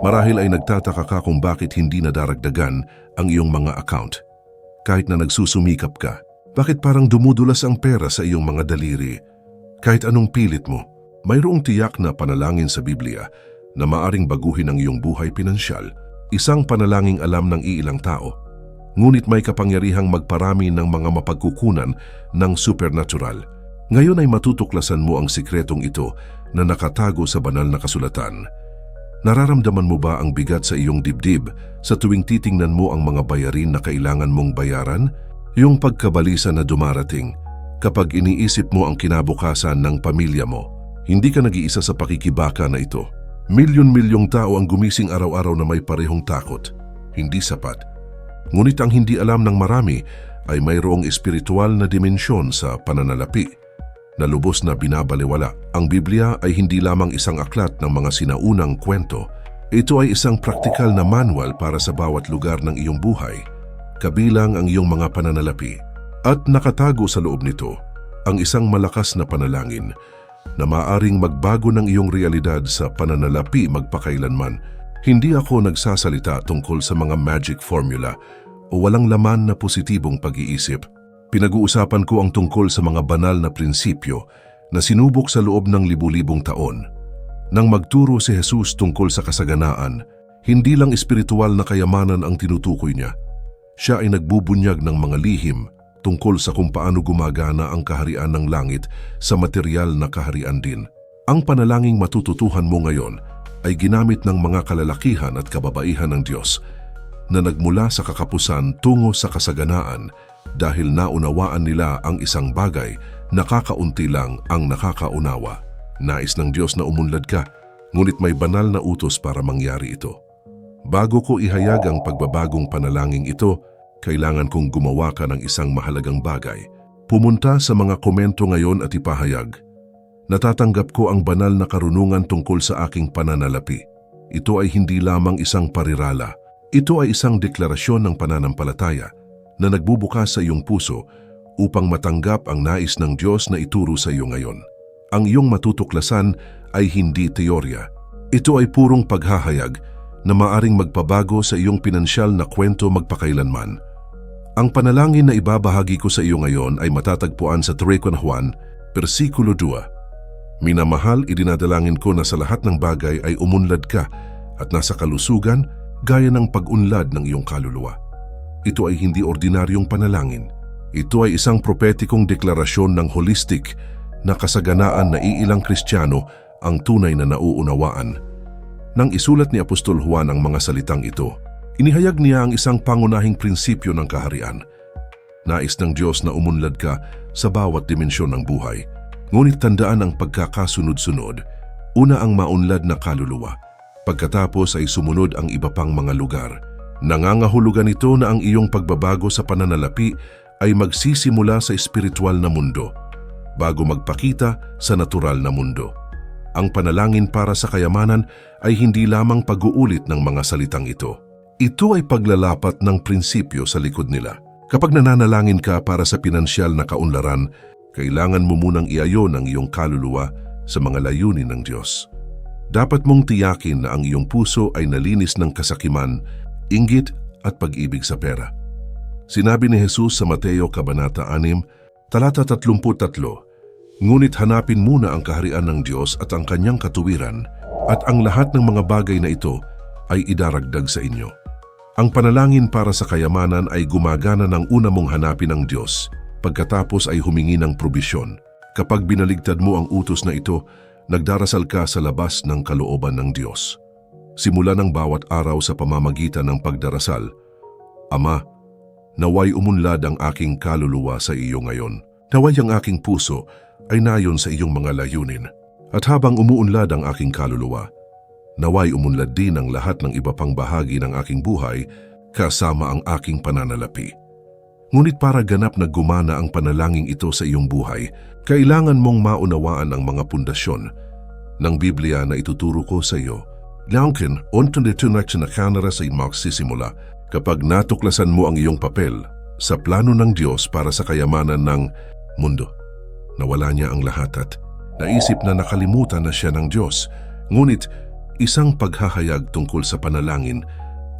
Marahil ay nagtataka ka kung bakit hindi nadaragdagan ang iyong mga account. Kahit na nagsusumikap ka, bakit parang dumudulas ang pera sa iyong mga daliri? Kahit anong pilit mo, mayroong tiyak na panalangin sa Biblia na maaring baguhin ang iyong buhay pinansyal, isang panalangin alam ng iilang tao. Ngunit may kapangyarihang magparami ng mga mapagkukunan ng supernatural. Ngayon ay matutuklasan mo ang sikretong ito na nakatago sa banal na kasulatan. Nararamdaman mo ba ang bigat sa iyong dibdib sa tuwing titingnan mo ang mga bayarin na kailangan mong bayaran? Yung pagkabalisa na dumarating kapag iniisip mo ang kinabukasan ng pamilya mo. Hindi ka nag-iisa sa pakikibaka na ito. Milyon-milyong tao ang gumising araw-araw na may parehong takot. Hindi sapat. Ngunit ang hindi alam ng marami ay mayroong espiritual na dimensyon sa pananalapi na lubos na binabaliwala. Ang Biblia ay hindi lamang isang aklat ng mga sinaunang kwento. Ito ay isang praktikal na manual para sa bawat lugar ng iyong buhay, kabilang ang iyong mga pananalapi. At nakatago sa loob nito ang isang malakas na panalangin na maaring magbago ng iyong realidad sa pananalapi magpakailanman. Hindi ako nagsasalita tungkol sa mga magic formula o walang laman na positibong pag-iisip. Pinag-uusapan ko ang tungkol sa mga banal na prinsipyo na sinubok sa loob ng libu-libong taon. Nang magturo si Jesus tungkol sa kasaganaan, hindi lang espiritual na kayamanan ang tinutukoy niya. Siya ay nagbubunyag ng mga lihim tungkol sa kung paano gumagana ang kaharian ng langit sa material na kaharian din. Ang panalangin matututuhan mo ngayon ay ginamit ng mga kalalakihan at kababaihan ng Diyos na nagmula sa kakapusan tungo sa kasaganaan dahil naunawaan nila ang isang bagay na kakaunti lang ang nakakaunawa. Nais ng Diyos na umunlad ka, ngunit may banal na utos para mangyari ito. Bago ko ihayag ang pagbabagong panalangin ito, kailangan kong gumawa ka ng isang mahalagang bagay. Pumunta sa mga komento ngayon at ipahayag. Natatanggap ko ang banal na karunungan tungkol sa aking pananalapi. Ito ay hindi lamang isang parirala. Ito ay isang deklarasyon ng pananampalataya na nagbubukas sa iyong puso upang matanggap ang nais ng Diyos na ituro sa iyo ngayon. Ang iyong matutuklasan ay hindi teorya. Ito ay purong paghahayag na maaring magpabago sa iyong pinansyal na kwento magpakailanman. Ang panalangin na ibabahagi ko sa iyo ngayon ay matatagpuan sa 3 Juan, versikulo 2. Minamahal, idinadalangin ko na sa lahat ng bagay ay umunlad ka at nasa kalusugan gaya ng pag-unlad ng iyong kaluluwa. Ito ay hindi ordinaryong panalangin. Ito ay isang propetikong deklarasyon ng holistic na kasaganaan na iilang kristyano ang tunay na nauunawaan. Nang isulat ni Apostol Juan ang mga salitang ito, inihayag niya ang isang pangunahing prinsipyo ng kaharian. Nais ng Diyos na umunlad ka sa bawat dimensyon ng buhay – Ngunit tandaan ang pagkakasunod-sunod. Una ang maunlad na kaluluwa. Pagkatapos ay sumunod ang iba pang mga lugar. Nangangahulugan ito na ang iyong pagbabago sa pananalapi ay magsisimula sa espiritual na mundo bago magpakita sa natural na mundo. Ang panalangin para sa kayamanan ay hindi lamang pag-uulit ng mga salitang ito. Ito ay paglalapat ng prinsipyo sa likod nila. Kapag nananalangin ka para sa pinansyal na kaunlaran, kailangan mo munang iayon ang iyong kaluluwa sa mga layunin ng Diyos. Dapat mong tiyakin na ang iyong puso ay nalinis ng kasakiman, inggit at pag-ibig sa pera. Sinabi ni Jesus sa Mateo Kabanata 6, talata 33, Ngunit hanapin muna ang kaharian ng Diyos at ang kanyang katuwiran, at ang lahat ng mga bagay na ito ay idaragdag sa inyo. Ang panalangin para sa kayamanan ay gumagana ng una mong hanapin ang Diyos – Pagkatapos ay humingi ng probisyon. Kapag binaligtad mo ang utos na ito, nagdarasal ka sa labas ng kalooban ng Diyos. Simula ng bawat araw sa pamamagitan ng pagdarasal, Ama, naway umunlad ang aking kaluluwa sa iyo ngayon. Naway ang aking puso ay nayon sa iyong mga layunin. At habang umuunlad ang aking kaluluwa, naway umunlad din ang lahat ng iba pang bahagi ng aking buhay kasama ang aking pananalapi. Ngunit para ganap na gumana ang panalangin ito sa iyong buhay, kailangan mong maunawaan ang mga pundasyon ng Biblia na ituturo ko sa iyo. Launkin, onto nito na kanara sa magsisimula kapag natuklasan mo ang iyong papel sa plano ng Diyos para sa kayamanan ng mundo. Nawala niya ang lahat at naisip na nakalimutan na siya ng Diyos. Ngunit Isang paghahayag tungkol sa panalangin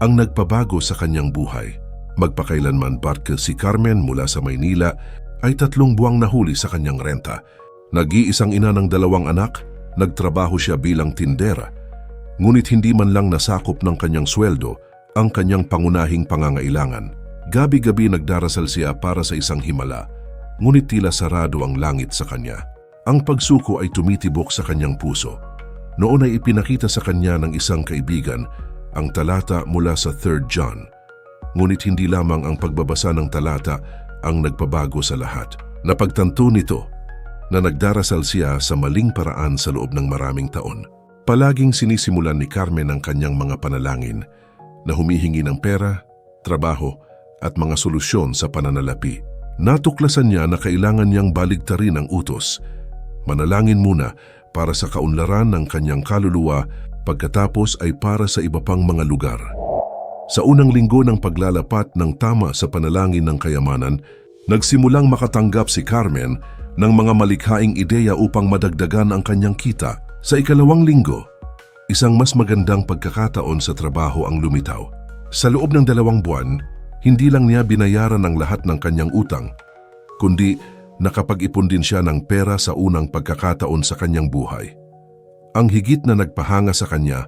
ang nagpabago sa kanyang buhay. Magpakailanman barke si Carmen mula sa Maynila ay tatlong buwang nahuli sa kanyang renta. Nag-iisang ina ng dalawang anak, nagtrabaho siya bilang tindera. Ngunit hindi man lang nasakop ng kanyang sweldo ang kanyang pangunahing pangangailangan. Gabi-gabi nagdarasal siya para sa isang himala, ngunit tila sarado ang langit sa kanya. Ang pagsuko ay tumitibok sa kanyang puso. Noon ay ipinakita sa kanya ng isang kaibigan ang talata mula sa 3 John. Ngunit hindi lamang ang pagbabasa ng talata ang nagpabago sa lahat. Napagtanto nito na nagdarasal siya sa maling paraan sa loob ng maraming taon. Palaging sinisimulan ni Carmen ang kanyang mga panalangin na humihingi ng pera, trabaho at mga solusyon sa pananalapi. Natuklasan niya na kailangan niyang baligtarin ang utos. Manalangin muna para sa kaunlaran ng kanyang kaluluwa pagkatapos ay para sa iba pang mga lugar. Sa unang linggo ng paglalapat ng tama sa panalangin ng kayamanan, nagsimulang makatanggap si Carmen ng mga malikhaing ideya upang madagdagan ang kanyang kita. Sa ikalawang linggo, isang mas magandang pagkakataon sa trabaho ang lumitaw. Sa loob ng dalawang buwan, hindi lang niya binayaran ang lahat ng kanyang utang, kundi nakapag-ipon din siya ng pera sa unang pagkakataon sa kanyang buhay. Ang higit na nagpahanga sa kanya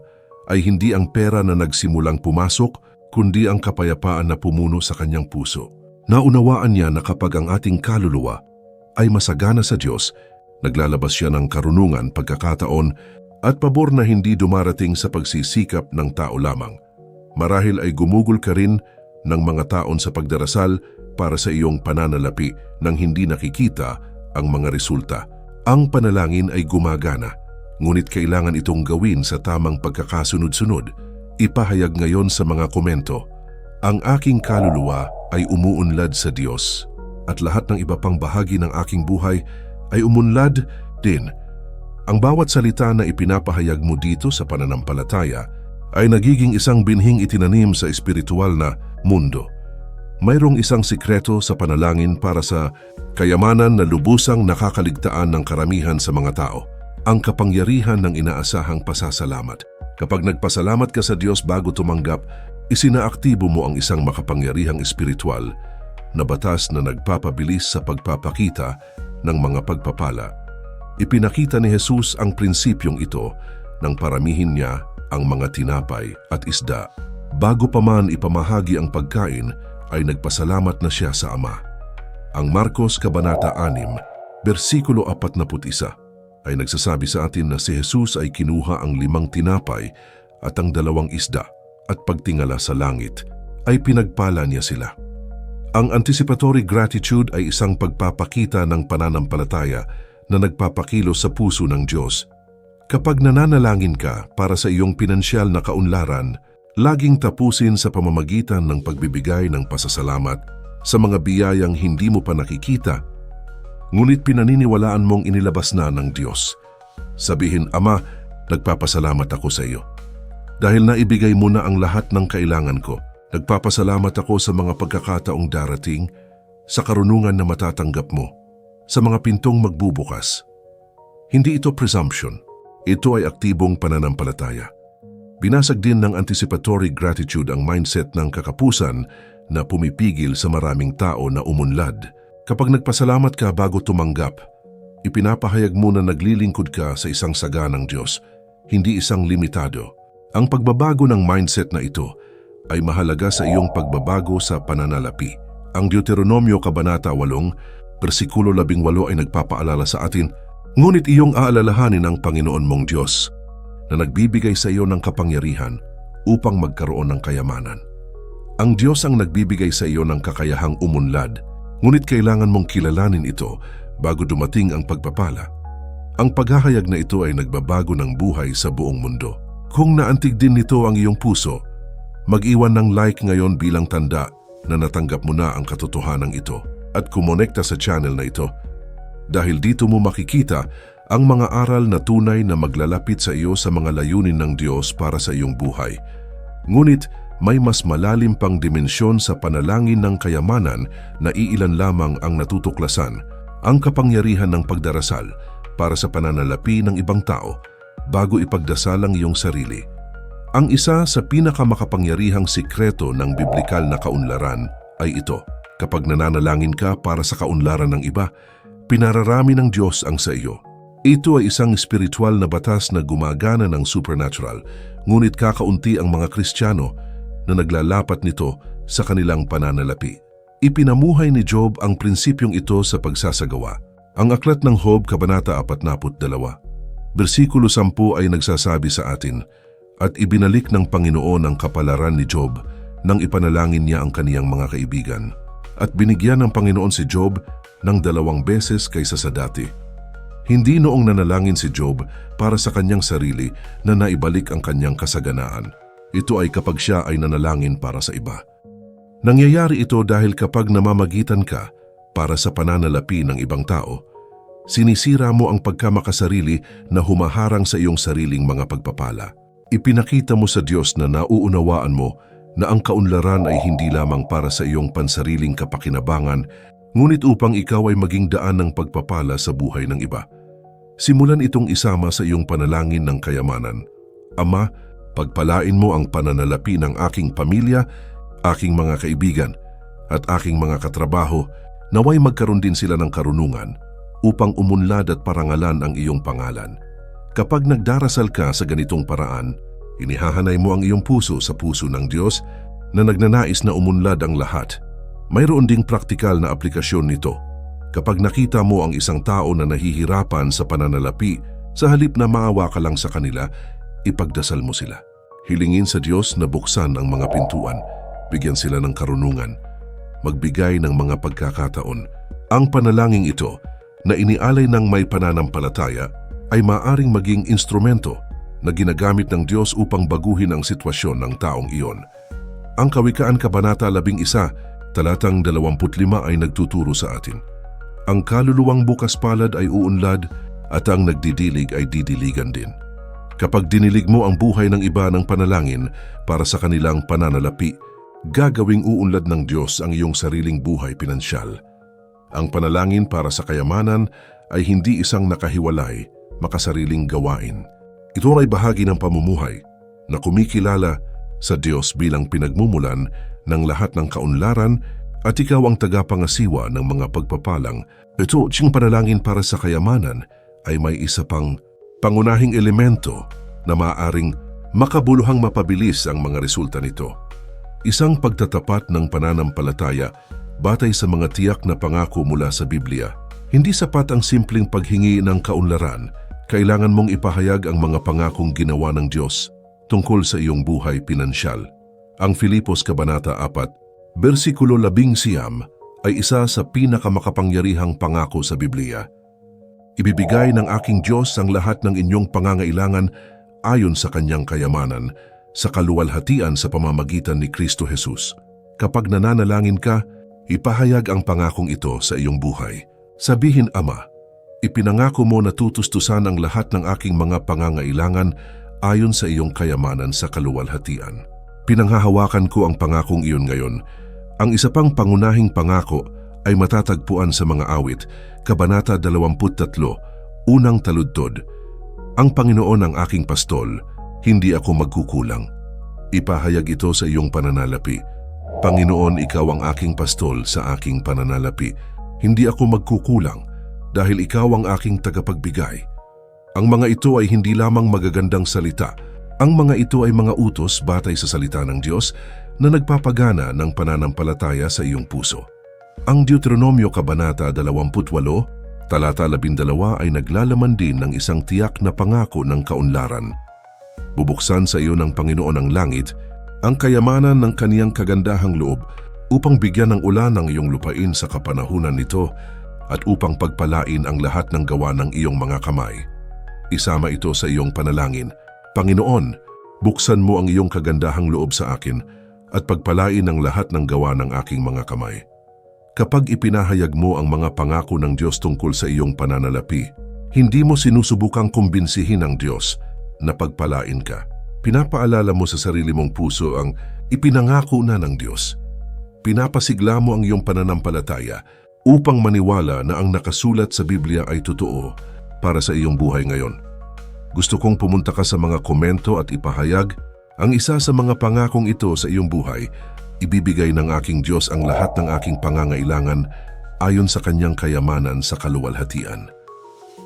ay hindi ang pera na nagsimulang pumasok, kundi ang kapayapaan na pumuno sa kanyang puso. Naunawaan niya na kapag ang ating kaluluwa ay masagana sa Diyos, naglalabas siya ng karunungan, pagkakataon at pabor na hindi dumarating sa pagsisikap ng tao lamang. Marahil ay gumugol ka rin ng mga taon sa pagdarasal para sa iyong pananalapi nang hindi nakikita ang mga resulta. Ang panalangin ay gumagana, ngunit kailangan itong gawin sa tamang pagkakasunod-sunod. Ipahayag ngayon sa mga komento, ang aking kaluluwa ay umuunlad sa Diyos at lahat ng iba pang bahagi ng aking buhay ay umunlad din. Ang bawat salita na ipinapahayag mo dito sa pananampalataya ay nagiging isang binhing itinanim sa espiritual na mundo. Mayroong isang sikreto sa panalangin para sa kayamanan na lubusang nakakaligtaan ng karamihan sa mga tao. Ang kapangyarihan ng inaasahang pasasalamat. Kapag nagpasalamat ka sa Diyos bago tumanggap, isinaaktibo mo ang isang makapangyarihang espiritual na batas na nagpapabilis sa pagpapakita ng mga pagpapala. Ipinakita ni Jesus ang prinsipyong ito nang paramihin niya ang mga tinapay at isda. Bago pa man ipamahagi ang pagkain, ay nagpasalamat na siya sa Ama. Ang Marcos Kabanata 6, versikulo 41 ay nagsasabi sa atin na si Jesus ay kinuha ang limang tinapay at ang dalawang isda at pagtingala sa langit ay pinagpala niya sila. Ang anticipatory gratitude ay isang pagpapakita ng pananampalataya na nagpapakilo sa puso ng Diyos. Kapag nananalangin ka para sa iyong pinansyal na kaunlaran, laging tapusin sa pamamagitan ng pagbibigay ng pasasalamat sa mga biyayang hindi mo pa nakikita, ngunit pinaniniwalaan mong inilabas na ng Diyos. Sabihin, Ama, nagpapasalamat ako sa iyo. Dahil naibigay mo na ang lahat ng kailangan ko, nagpapasalamat ako sa mga pagkakataong darating, sa karunungan na matatanggap mo, sa mga pintong magbubukas. Hindi ito presumption, ito ay aktibong pananampalataya. Binasag din ng anticipatory gratitude ang mindset ng kakapusan na pumipigil sa maraming tao na umunlad. Kapag nagpasalamat ka bago tumanggap, ipinapahayag mo na naglilingkod ka sa isang saganang Diyos, hindi isang limitado. Ang pagbabago ng mindset na ito ay mahalaga sa iyong pagbabago sa pananalapi. Ang Deuteronomio Kabanata 8, versikulo 18 ay nagpapaalala sa atin, Ngunit iyong aalalahanin ang Panginoon mong Diyos na nagbibigay sa iyo ng kapangyarihan upang magkaroon ng kayamanan. Ang Diyos ang nagbibigay sa iyo ng kakayahang umunlad, ngunit kailangan mong kilalanin ito bago dumating ang pagpapala. Ang paghahayag na ito ay nagbabago ng buhay sa buong mundo. Kung naantig din nito ang iyong puso, mag-iwan ng like ngayon bilang tanda na natanggap mo na ang katotohanan ito at kumonekta sa channel na ito dahil dito mo makikita ang mga aral na tunay na maglalapit sa iyo sa mga layunin ng Diyos para sa iyong buhay. Ngunit may mas malalim pang dimensyon sa panalangin ng kayamanan na iilan lamang ang natutuklasan, ang kapangyarihan ng pagdarasal para sa pananalapi ng ibang tao. bago ipagdasal ang iyong sarili. Ang isa sa pinakamakapangyarihang sikreto ng biblikal na kaunlaran ay ito. Kapag nananalangin ka para sa kaunlaran ng iba, pinararami ng Diyos ang sa iyo. Ito ay isang spiritual na batas na gumagana ng supernatural, ngunit kakaunti ang mga Kristiyano na naglalapat nito sa kanilang pananalapi. Ipinamuhay ni Job ang prinsipyong ito sa pagsasagawa. Ang aklat ng Job, Kabanata 42, versikulo 10 ay nagsasabi sa atin, At ibinalik ng Panginoon ang kapalaran ni Job nang ipanalangin niya ang kaniyang mga kaibigan. At binigyan ng Panginoon si Job ng dalawang beses kaysa sa dati. Hindi noong nanalangin si Job para sa kanyang sarili na naibalik ang kanyang kasaganaan. Ito ay kapag siya ay nanalangin para sa iba. Nangyayari ito dahil kapag namamagitan ka para sa pananalapi ng ibang tao, sinisira mo ang pagkamakasarili na humaharang sa iyong sariling mga pagpapala. Ipinakita mo sa Diyos na nauunawaan mo na ang kaunlaran ay hindi lamang para sa iyong pansariling kapakinabangan, ngunit upang ikaw ay maging daan ng pagpapala sa buhay ng iba. Simulan itong isama sa iyong panalangin ng kayamanan. Ama, pagpalain mo ang pananalapi ng aking pamilya aking mga kaibigan at aking mga katrabaho naway magkaroon din sila ng karunungan upang umunlad at parangalan ang iyong pangalan. Kapag nagdarasal ka sa ganitong paraan, inihahanay mo ang iyong puso sa puso ng Diyos na nagnanais na umunlad ang lahat. Mayroon ding praktikal na aplikasyon nito. Kapag nakita mo ang isang tao na nahihirapan sa pananalapi, sa halip na maawa ka lang sa kanila, ipagdasal mo sila. Hilingin sa Diyos na buksan ang mga pintuan bigyan sila ng karunungan, magbigay ng mga pagkakataon. Ang panalangin ito na inialay ng may pananampalataya ay maaring maging instrumento na ginagamit ng Diyos upang baguhin ang sitwasyon ng taong iyon. Ang Kawikaan Kabanata 11, talatang 25 ay nagtuturo sa atin. Ang kaluluwang bukas palad ay uunlad at ang nagdidilig ay didiligan din. Kapag dinilig mo ang buhay ng iba ng panalangin para sa kanilang pananalapi, gagawing uunlad ng Diyos ang iyong sariling buhay pinansyal. Ang panalangin para sa kayamanan ay hindi isang nakahiwalay, makasariling gawain. Ito ay bahagi ng pamumuhay na kumikilala sa Diyos bilang pinagmumulan ng lahat ng kaunlaran at ikaw ang tagapangasiwa ng mga pagpapalang. Ito, siyang panalangin para sa kayamanan ay may isa pang pangunahing elemento na maaaring makabuluhang mapabilis ang mga resulta nito. Isang pagtatapat ng pananampalataya batay sa mga tiyak na pangako mula sa Biblia. Hindi sapat ang simpleng paghingi ng kaunlaran. Kailangan mong ipahayag ang mga pangakong ginawa ng Diyos tungkol sa iyong buhay pinansyal. Ang Filipos Kabanata 4, versikulo 11 siyam ay isa sa pinakamakapangyarihang pangako sa Biblia. Ibibigay ng aking Diyos ang lahat ng inyong pangangailangan ayon sa kanyang kayamanan sa kaluwalhatian sa pamamagitan ni Kristo Jesus. Kapag nananalangin ka, ipahayag ang pangakong ito sa iyong buhay. Sabihin, Ama, ipinangako mo na tutustusan ang lahat ng aking mga pangangailangan ayon sa iyong kayamanan sa kaluwalhatian. Pinanghahawakan ko ang pangakong iyon ngayon. Ang isa pang pangunahing pangako ay matatagpuan sa mga awit, Kabanata 23, Unang Taludtod. Ang Panginoon ang aking pastol, hindi ako magkukulang. Ipahayag ito sa iyong pananalapi. Panginoon, ikaw ang aking pastol sa aking pananalapi. Hindi ako magkukulang dahil ikaw ang aking tagapagbigay. Ang mga ito ay hindi lamang magagandang salita. Ang mga ito ay mga utos batay sa salita ng Diyos na nagpapagana ng pananampalataya sa iyong puso. Ang Deuteronomio Kabanata 28, talata 12 ay naglalaman din ng isang tiyak na pangako ng kaunlaran Bubuksan sa iyo ng Panginoon ang langit, ang kayamanan ng kaniyang kagandahang loob upang bigyan ng ulan ang iyong lupain sa kapanahunan nito at upang pagpalain ang lahat ng gawa ng iyong mga kamay. Isama ito sa iyong panalangin. Panginoon, buksan mo ang iyong kagandahang loob sa akin at pagpalain ang lahat ng gawa ng aking mga kamay. Kapag ipinahayag mo ang mga pangako ng Diyos tungkol sa iyong pananalapi, hindi mo sinusubukang kumbinsihin ang Diyos na pagpalain ka. Pinapaalala mo sa sarili mong puso ang ipinangako na ng Diyos. Pinapasigla mo ang iyong pananampalataya upang maniwala na ang nakasulat sa Biblia ay totoo para sa iyong buhay ngayon. Gusto kong pumunta ka sa mga komento at ipahayag ang isa sa mga pangakong ito sa iyong buhay. Ibibigay ng aking Diyos ang lahat ng aking pangangailangan ayon sa kanyang kayamanan sa kaluwalhatian.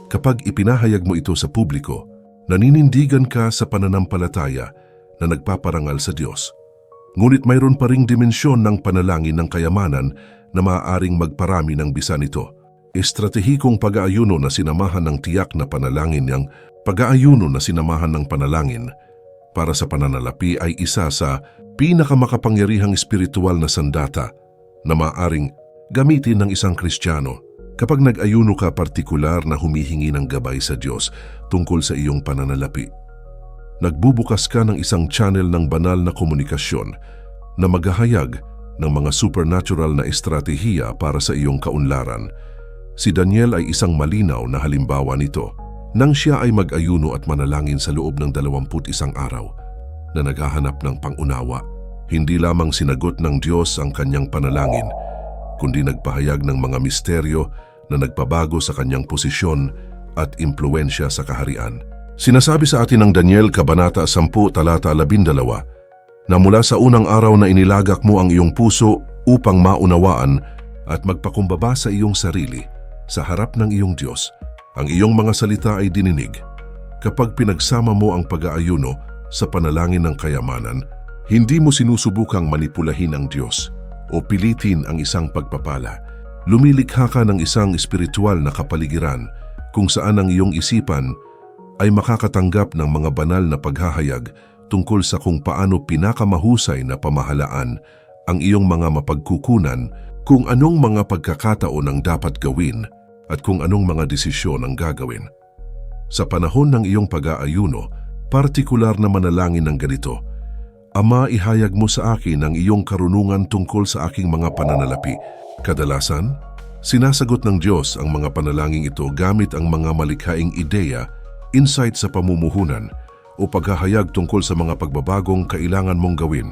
Kapag ipinahayag mo ito sa publiko, naninindigan ka sa pananampalataya na nagpaparangal sa Diyos. Ngunit mayroon pa ring dimensyon ng panalangin ng kayamanan na maaaring magparami ng bisa nito. Estratehikong pag-aayuno na sinamahan ng tiyak na panalangin niyang pag-aayuno na sinamahan ng panalangin para sa pananalapi ay isa sa pinakamakapangyarihang espiritual na sandata na maaring gamitin ng isang Kristiyano kapag nag-ayuno ka partikular na humihingi ng gabay sa Diyos tungkol sa iyong pananalapi. Nagbubukas ka ng isang channel ng banal na komunikasyon na maghahayag ng mga supernatural na estratehiya para sa iyong kaunlaran. Si Daniel ay isang malinaw na halimbawa nito nang siya ay mag-ayuno at manalangin sa loob ng 21 araw na naghahanap ng pangunawa. Hindi lamang sinagot ng Diyos ang kanyang panalangin, kundi nagpahayag ng mga misteryo na nagpabago sa kanyang posisyon at impluensya sa kaharian. Sinasabi sa atin ng Daniel Kabanata 10 talata 12 na mula sa unang araw na inilagak mo ang iyong puso upang maunawaan at magpakumbaba sa iyong sarili sa harap ng iyong Diyos, ang iyong mga salita ay dininig. Kapag pinagsama mo ang pag-aayuno sa panalangin ng kayamanan, hindi mo sinusubukang manipulahin ang Diyos o pilitin ang isang pagpapala. Lumilikha ka ng isang espiritual na kapaligiran kung saan ang iyong isipan ay makakatanggap ng mga banal na paghahayag tungkol sa kung paano pinakamahusay na pamahalaan ang iyong mga mapagkukunan kung anong mga pagkakataon ang dapat gawin at kung anong mga desisyon ang gagawin. Sa panahon ng iyong pag-aayuno, partikular na manalangin ng ganito, Ama, ihayag mo sa akin ang iyong karunungan tungkol sa aking mga pananalapi. Kadalasan, sinasagot ng Diyos ang mga panalangin ito gamit ang mga malikhaing ideya insight sa pamumuhunan o paghahayag tungkol sa mga pagbabagong kailangan mong gawin.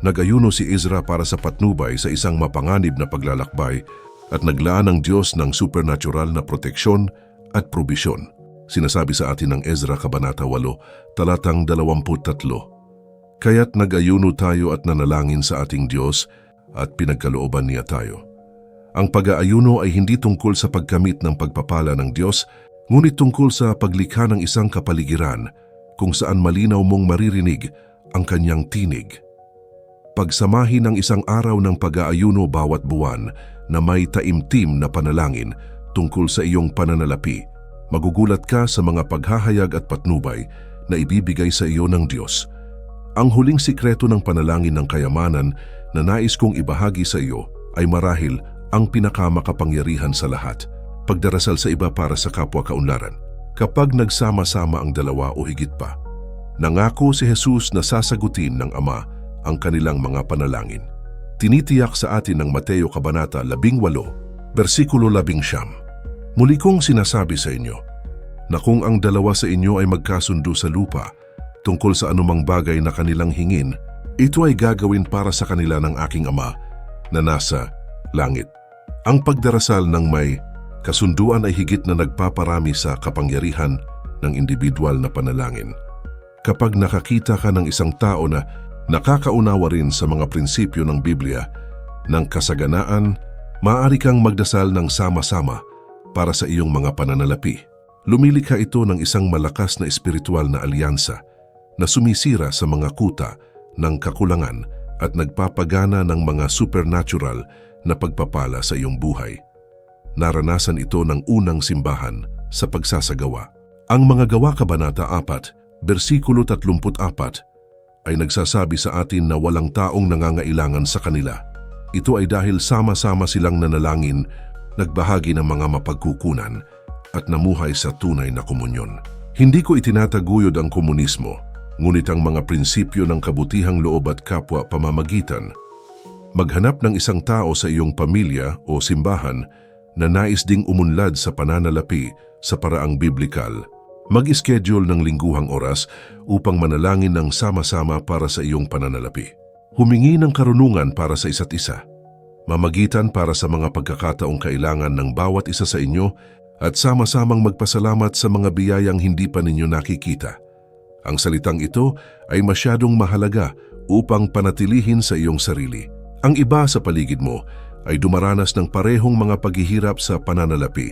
Nag-ayuno si Ezra para sa patnubay sa isang mapanganib na paglalakbay at naglaan ng Diyos ng supernatural na proteksyon at probisyon. Sinasabi sa atin ng Ezra Kabanata 8, talatang 23. Kaya't nag-ayuno tayo at nanalangin sa ating Diyos at pinagkalooban niya tayo. Ang pag-aayuno ay hindi tungkol sa pagkamit ng pagpapala ng Diyos, ngunit tungkol sa paglikha ng isang kapaligiran kung saan malinaw mong maririnig ang kanyang tinig. Pagsamahin ng isang araw ng pag-aayuno bawat buwan na may taimtim na panalangin tungkol sa iyong pananalapi, magugulat ka sa mga paghahayag at patnubay na ibibigay sa iyo ng Diyos. Ang huling sikreto ng panalangin ng kayamanan na nais kong ibahagi sa iyo ay marahil ang pinakamakapangyarihan sa lahat, pagdarasal sa iba para sa kapwa kaunlaran. Kapag nagsama-sama ang dalawa o higit pa, nangako si Jesus na sasagutin ng Ama ang kanilang mga panalangin. Tinitiyak sa atin ng Mateo Kabanata 18, versikulo 11. Muli kong sinasabi sa inyo na kung ang dalawa sa inyo ay magkasundo sa lupa tungkol sa anumang bagay na kanilang hingin, ito ay gagawin para sa kanila ng aking Ama na nasa langit. Ang pagdarasal ng may kasunduan ay higit na nagpaparami sa kapangyarihan ng individual na panalangin. Kapag nakakita ka ng isang tao na nakakaunawa rin sa mga prinsipyo ng Biblia, ng kasaganaan, maaari kang magdasal ng sama-sama para sa iyong mga pananalapi. Lumilikha ito ng isang malakas na espiritual na alyansa na sumisira sa mga kuta ng kakulangan at nagpapagana ng mga supernatural na pagpapala sa iyong buhay. Naranasan ito ng unang simbahan sa pagsasagawa. Ang mga gawa kabanata 4, versikulo 34 ay nagsasabi sa atin na walang taong nangangailangan sa kanila. Ito ay dahil sama-sama silang nanalangin, nagbahagi ng mga mapagkukunan at namuhay sa tunay na komunyon. Hindi ko itinataguyod ang komunismo, ngunit ang mga prinsipyo ng kabutihang loob at kapwa pamamagitan. Maghanap ng isang tao sa iyong pamilya o simbahan na nais ding umunlad sa pananalapi sa paraang biblikal. Mag-schedule ng lingguhang oras upang manalangin ng sama-sama para sa iyong pananalapi. Humingi ng karunungan para sa isa't isa. Mamagitan para sa mga pagkakataong kailangan ng bawat isa sa inyo at sama-samang magpasalamat sa mga biyayang hindi pa ninyo nakikita. Ang salitang ito ay masyadong mahalaga upang panatilihin sa iyong sarili. Ang iba sa paligid mo ay dumaranas ng parehong mga paghihirap sa pananalapi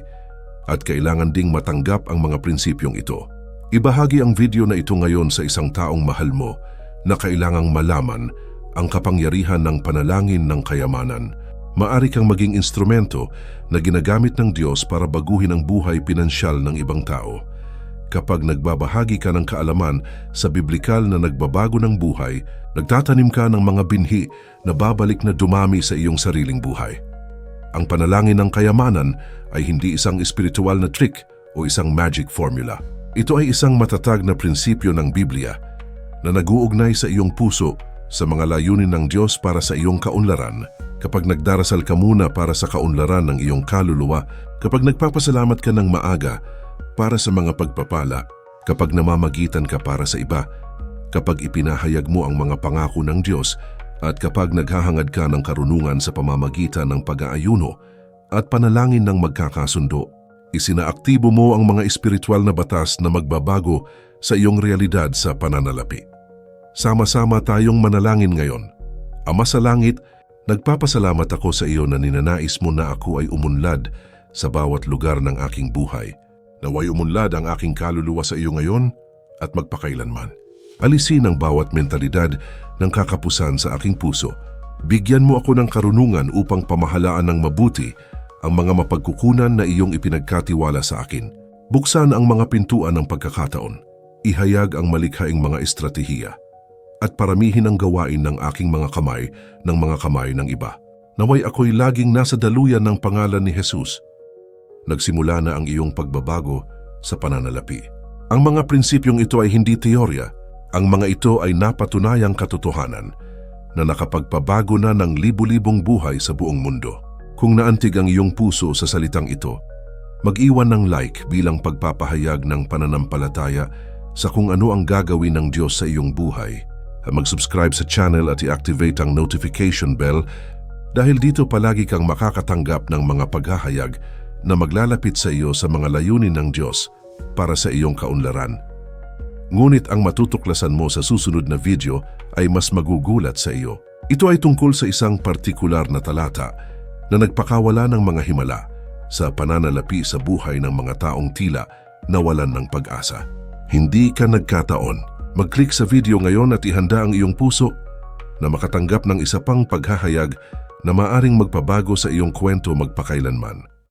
at kailangan ding matanggap ang mga prinsipyong ito. Ibahagi ang video na ito ngayon sa isang taong mahal mo na kailangang malaman ang kapangyarihan ng panalangin ng kayamanan. Maari kang maging instrumento na ginagamit ng Diyos para baguhin ang buhay pinansyal ng ibang tao. Kapag nagbabahagi ka ng kaalaman sa biblikal na nagbabago ng buhay, nagtatanim ka ng mga binhi na babalik na dumami sa iyong sariling buhay. Ang panalangin ng kayamanan ay hindi isang espiritual na trick o isang magic formula. Ito ay isang matatag na prinsipyo ng Biblia na naguugnay sa iyong puso sa mga layunin ng Diyos para sa iyong kaunlaran. Kapag nagdarasal ka muna para sa kaunlaran ng iyong kaluluwa, kapag nagpapasalamat ka ng maaga para sa mga pagpapala, kapag namamagitan ka para sa iba, kapag ipinahayag mo ang mga pangako ng Diyos, at kapag naghahangad ka ng karunungan sa pamamagitan ng pag-aayuno at panalangin ng magkakasundo, isinaaktibo mo ang mga espiritual na batas na magbabago sa iyong realidad sa pananalapi. Sama-sama tayong manalangin ngayon. Ama sa langit, nagpapasalamat ako sa iyo na ninanais mo na ako ay umunlad sa bawat lugar ng aking buhay. Naway umunlad ang aking kaluluwa sa iyo ngayon at magpakailanman. Alisin ang bawat mentalidad ng kakapusan sa aking puso. Bigyan mo ako ng karunungan upang pamahalaan ng mabuti ang mga mapagkukunan na iyong ipinagkatiwala sa akin. Buksan ang mga pintuan ng pagkakataon. Ihayag ang malikhaing mga estratehiya at paramihin ang gawain ng aking mga kamay ng mga kamay ng iba. Naway ako'y laging nasa daluyan ng pangalan ni Jesus. Nagsimula na ang iyong pagbabago sa pananalapi. Ang mga prinsipyong ito ay hindi teorya. Ang mga ito ay napatunayang katotohanan na nakapagpabago na ng libu-libong buhay sa buong mundo. Kung naantig ang iyong puso sa salitang ito, mag-iwan ng like bilang pagpapahayag ng pananampalataya sa kung ano ang gagawin ng Diyos sa iyong buhay. Mag-subscribe sa channel at i-activate ang notification bell dahil dito palagi kang makakatanggap ng mga paghahayag na maglalapit sa iyo sa mga layunin ng Diyos para sa iyong kaunlaran. Ngunit ang matutuklasan mo sa susunod na video ay mas magugulat sa iyo. Ito ay tungkol sa isang partikular na talata na nagpakawala ng mga himala sa pananalapi sa buhay ng mga taong tila nawalan ng pag-asa. Hindi ka nagkataon. Mag-click sa video ngayon at ihanda ang iyong puso na makatanggap ng isa pang paghahayag na maaring magpabago sa iyong kwento magpakailanman.